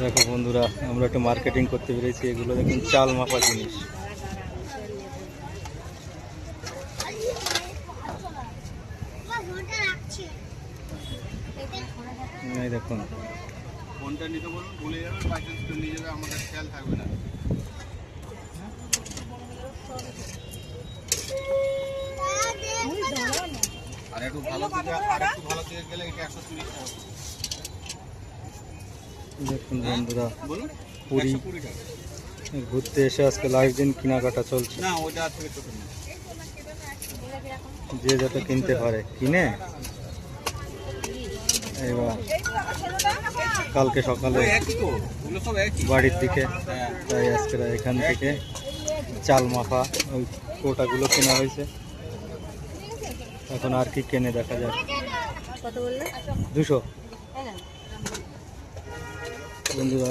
দেখো বন্ধুরা আমরা একটু মার্কেটিং করতে পেরেছি এগুলো দেখুন চাল মাপা জিনিস। এই দেখুন। ফোনটা নিতে বলুন ভুলে যাবে বাই চান্স কেউ নিয়ে যাবে আমাদের খেয়াল থাকবে না। আর একটু ভালো দিকে আর একটু ভালো দিকে গেলে এটা একশো তিরিশ টাকা। দেখুন বন্ধুরা পুরী। কুড়ি টাকা। ঘুরতে এসে আজকে লাস্ট দিন কেনাকাটা চলছে। যে যত কিনতে পারে কিনে। এবার কালকে সকালে বাড়ির দিকে। হ্যাঁ। তাই আজকে এখান থেকে চাল মাখা ওই কোটাগুলো কেনা হয়েছে। এখন আর কি কেনে দেখা যাক। দুশো। বন্ধুরা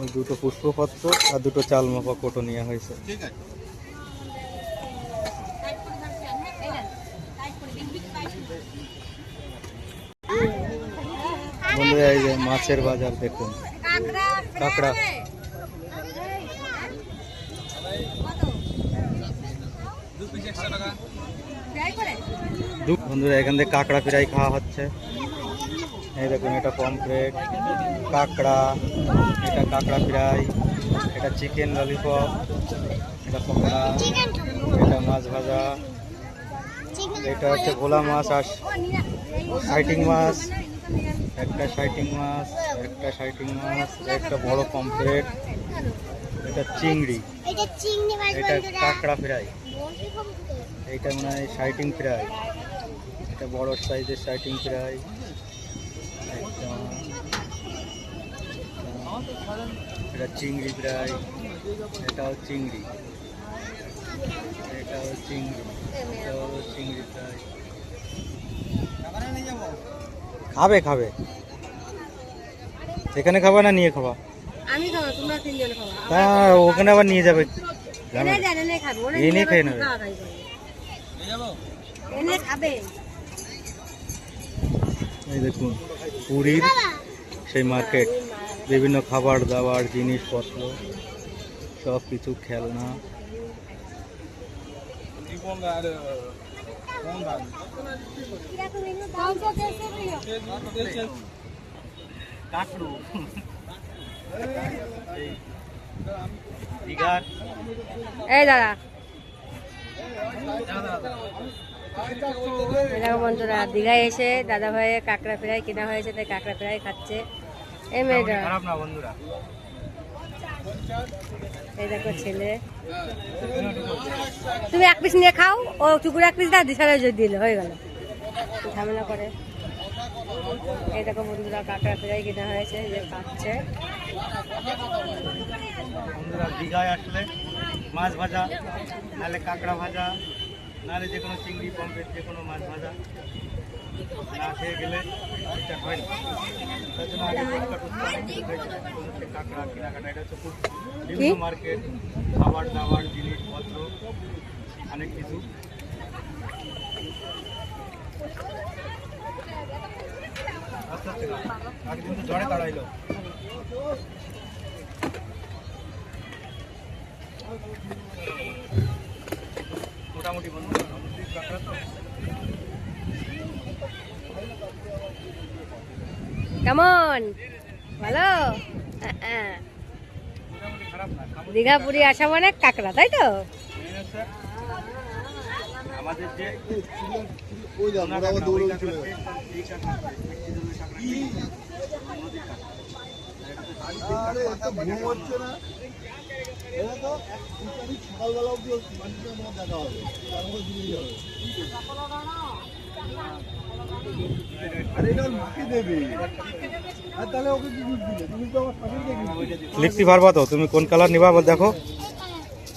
ওই দুটো পুষ্পপত্র আর দুটো চাল মাপা কোটো নেওয়া হয়েছে। বন্ধুরা এই যে মাছের বাজার দেখুন। কাঁকড়া। বন্ধুরা এখান থেকে কাঁকড়া ফ্রাই খাওয়া হচ্ছে। এই দেখুন এটা পমফ্রেট কাঁকড়া এটা কাঁকড়া ফ্রাই এটা চিকেন ললিপপ এটা পকোড়া এটা মাছ ভাজা এটা হচ্ছে ভোলা মাছ আর সাইটিং মাছ একটা সাইটিং মাছ একটা সাইটিং মাছ একটা বড় পমফ্রেট এটা চিংড়ি এটা কাঁকড়া ফ্রাই। এইটা মনে হয় সাইটিং ফ্রাই। এটা বড় সাইজের সাইটিং ফ্রাই। এটা চিংড়ি ফ্রাই এটাও চিংড়ি। এটাও চিংড়ি এটাও চিংড়ি ফ্রাই খাবে খাবে। এখানে খাবা না নিয়ে খাবা। আমি খাব তোমরা তিনজন খাব। তা ওখানে আবার নিয়ে যাবে। এনে খাব খেয়ে নেবে। এনে খাবে। এই দেখুন পুরীর সেই মার্কেট বিভিন্ন খাবার দাবার, জিনিসপত্র, সব কিছু খেলনা। এই দাদা বন্ধুরা, দীঘায় এসে দাদা ভাইয়ের কাঁকড়া ফ্রাই কেনা হয়েছে, তাই কাঁকড়া ফ্রাই খাচ্ছে। এই মেয়েটা। খারাপ না বন্ধুরা? এই দেখো ছেলে। তুমি এক পিস নিয়ে খাও ও চুকুর এক পিস না দিশারে যদি দিলে হয়ে গেল। ঝামেলা করে। এই দেখো বন্ধুরা কাঁকড়া ফ্রাই কেনা হয়েছে যে খাচ্ছে বন্ধুরা দীঘায় আসলে মাছ ভাজা নাহলে কাঁকড়া ভাজা নাহলে যে কোনো চিংড়ি পম্পের যে কোনো মাছ ভাজা। না খেয়ে গেলে এটা হয় না তার জন্য আগে খেয়েছি। এখন হচ্ছে কাঁকড়া কেনাকাটা এটা হচ্ছে খুব বিভিন্ন মার্কেট খাবার দাবার জিনিসপত্র অনেক কিছু। আস্তে আস্তে আগে কিন্তু জ্বরে তাড়াইলো। মোটামুটি বন্ধু। কাঁকড়া তো? কেমন ভালো? হ্যাঁ। খাব দীঘা পুরী আসা মানে কাঁকড়া, তাই তো? সকালবেলা অব্দি দেখা হবে লিখতে পারবা তো তুমি কোন কালার নিবা আবার দেখো।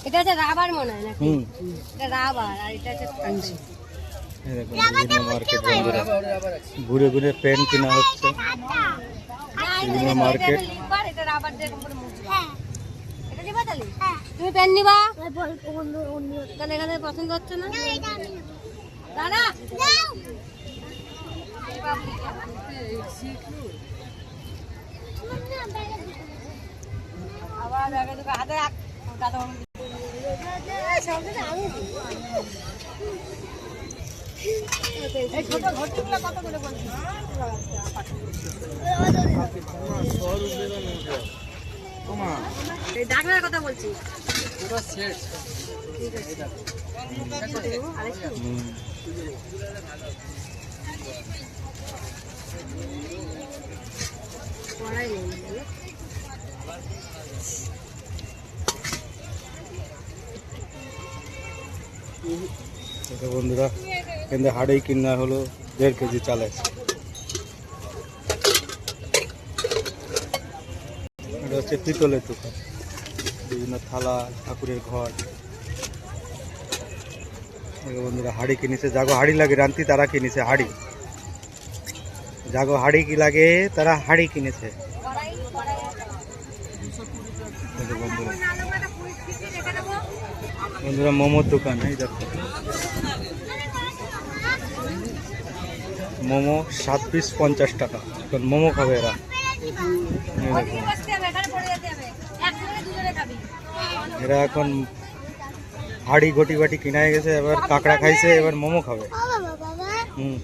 এটা হচ্ছে রাবার মনে হয় নাকি? হুম। এটা রাবার আর এটা হচ্ছে কাঞ্চি এই দেখো বিভিন্ন মার্কেট বন্ধুরা ঘুরে ঘুরে পেন কেনা হচ্ছে। বিভিন্ন মার্কেট। এটা রাবার দিয়ে এরকম এটা নিবা তাহলে? তুমি পেন নিবা? তাহলে এখানে পছন্দ হচ্ছে না? দাদা দাও হাতে রাখ দাদা এই ছোট ঘটিগুলো কত করে বলছিস এই ডাকনার কথা বলছি হুম। নেই দেখো বন্ধুরা কিন্তু হাড়েই কিনা হলো দেড় কেজি চালে এটা হচ্ছে পিতলের দোকান, বিভিন্ন থালা, ঠাকুরের ঘর। বন্ধুরা, হাড়ি কিনেছে, যাগো হাড়ি লাগে, রান্তি তারা কিনেছে হাড়ি। যাগো হাড়ি কি লাগে, তারা হাড়ি কিনেছে। বন্ধুরা আলু কাটা কুড়ি পিসে রেখে দেবো বন্ধুরা মোমোর দোকান, এই দেখো। মোমো সাত পিস পঞ্চাশ টাকা। এখন মোমো খাবে এরা। এরা এখন হাড়ি ঘটি বাটি কিনা হয়ে গেছে, এবার কাঁকড়া খাইছে, এবার মোমো খাবে। হুম।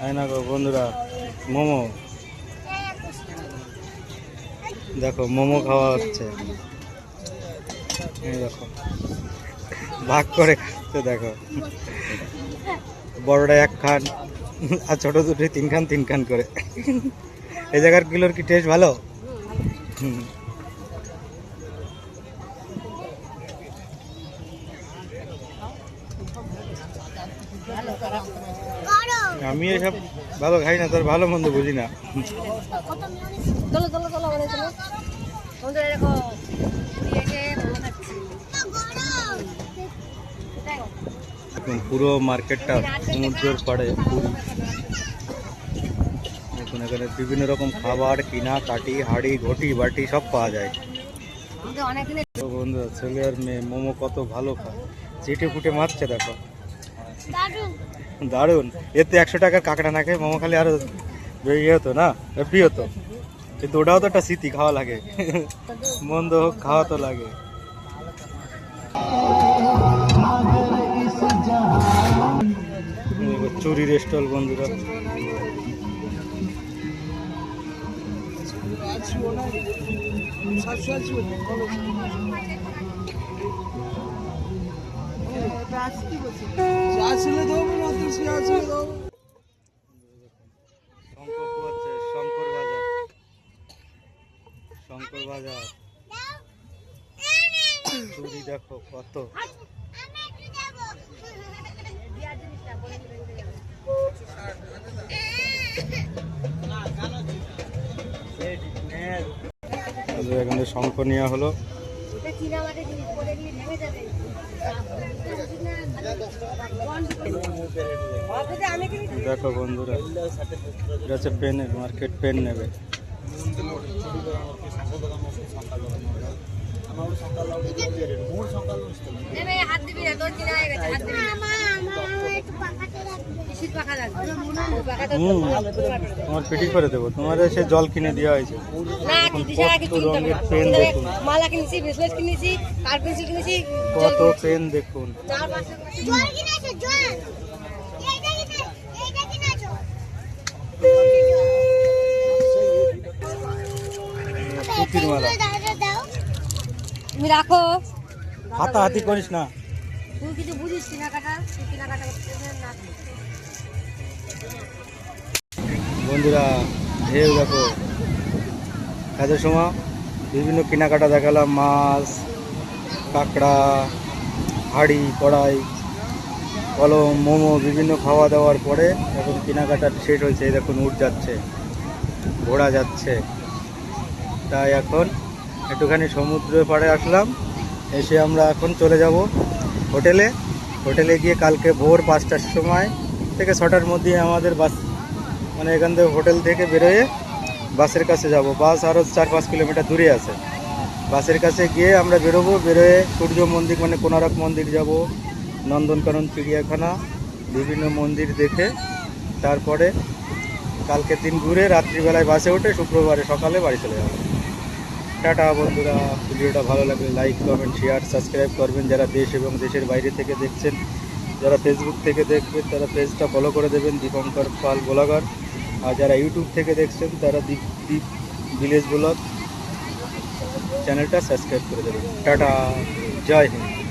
হ্যাঁ না গো বন্ধুরা? মোমো? দেখো, মোমো খাওয়া হচ্ছে। দেখো, ভাগ করে খাচ্ছে, দেখো। বড়টা এক খান, আর ছোট দুটো তিন খান তিন খান করে। এই জায়গার কিলোর কি টেস্ট ভালো? আমি এসব ভালো খাই না তোর ভালো মন্দ বুঝি না। পুরি মার্কেটটা সমুদ্রের পাড়ে পুরী। দেখুন এখানে বিভিন্ন রকম খাবার কিনা কাটি হাড়ি ঘটি বাটি সব পাওয়া যায়। তো বন্ধুরা ছেলে আর মেয়ে মোমো কত ভালো খায়। চেটে ফুটে মারছে দেখো। দারুণ। এতে একশো টাকার কাঁকড়া না খেয়ে মোমো খালি আরও ইয়ে হতো না? হ্যাপি হতো কিন্তু ওটাও তো একটা স্মৃতি খাওয়া লাগে। মন্দ হোক খাওয়া তো লাগে। দেখো, চুরির স্টল বন্ধুরা। শঙ্কর বাজার শঙ্কর বাজার দেখো কত এখানে শঙ্খ নেওয়া হলো। দেখো বন্ধুরা এটা হচ্ছে পেনের মার্কেট পেন নেবে। হাত দিবি হয়ে হাত দিবি। তোমার পেটি করে দেবো। তোমার সে জল কিনে দেওয়া হয়েছে। পেন দেখুন। মালা কিনেছি ব্রেসলেট কিনেছি কার পেন্সিল কিনেছি কত পেন দেখুন। তুমি রাখো। হাতাহাতি করিস না। তুই কিছু বুঝিস কেনাকাটা কেনাকাটা বন্ধুরা, ঢেউ দেখো। কাজের সময় বিভিন্ন কেনাকাটা দেখালাম, মাছ, কাঁকড়া, হাঁড়ি, কড়াই, কলম, মোমো, বিভিন্ন খাওয়া দাওয়ার পরে এখন কেনাকাটা শেষ হয়েছে। দেখুন উঠ যাচ্ছে, ঘোড়া যাচ্ছে। তাই এখন একটুখানি সমুদ্রের পাড়ে আসলাম। এসে আমরা এখন চলে যাব হোটেলে। হোটেলে গিয়ে কালকে ভোর পাঁচটার সময় থেকে ছটার মধ্যে আমাদের বাস মানে এখান থেকে হোটেল থেকে বেরোয় বাসের কাছে যাব। বাস আরও চার পাঁচ কিলোমিটার দূরে আছে। বাসের কাছে গিয়ে আমরা বেরোবো, বেরোয় সূর্য মন্দির মানে কোনারক মন্দির যাব, নন্দনকানন চিড়িয়াখানা, বিভিন্ন মন্দির দেখে তারপরে কালকের দিন ঘুরে রাত্রিবেলায় বাসে উঠে শুক্রবারে সকালে বাড়ি চলে যাব। টাটা বন্ধুরা, ভিডিওটা ভালো লাগলে লাইক কমেন্ট শেয়ার সাবস্ক্রাইব করবেন। যারা দেশ এবং দেশের বাইরে থেকে দেখছেন যারা ফেসবুক থেকে দেখবেন, তারা পেজটা ফলো করে দেবেন, দীপঙ্কর পাল গোলাঘাট আর যারা ইউটিউব থেকে দেখছেন, তারা দীপ দীপ ভিলেজ ব্লগ চ্যানেলটা সাবস্ক্রাইব করে দেবেন। টাটা, জয় হিন্দ।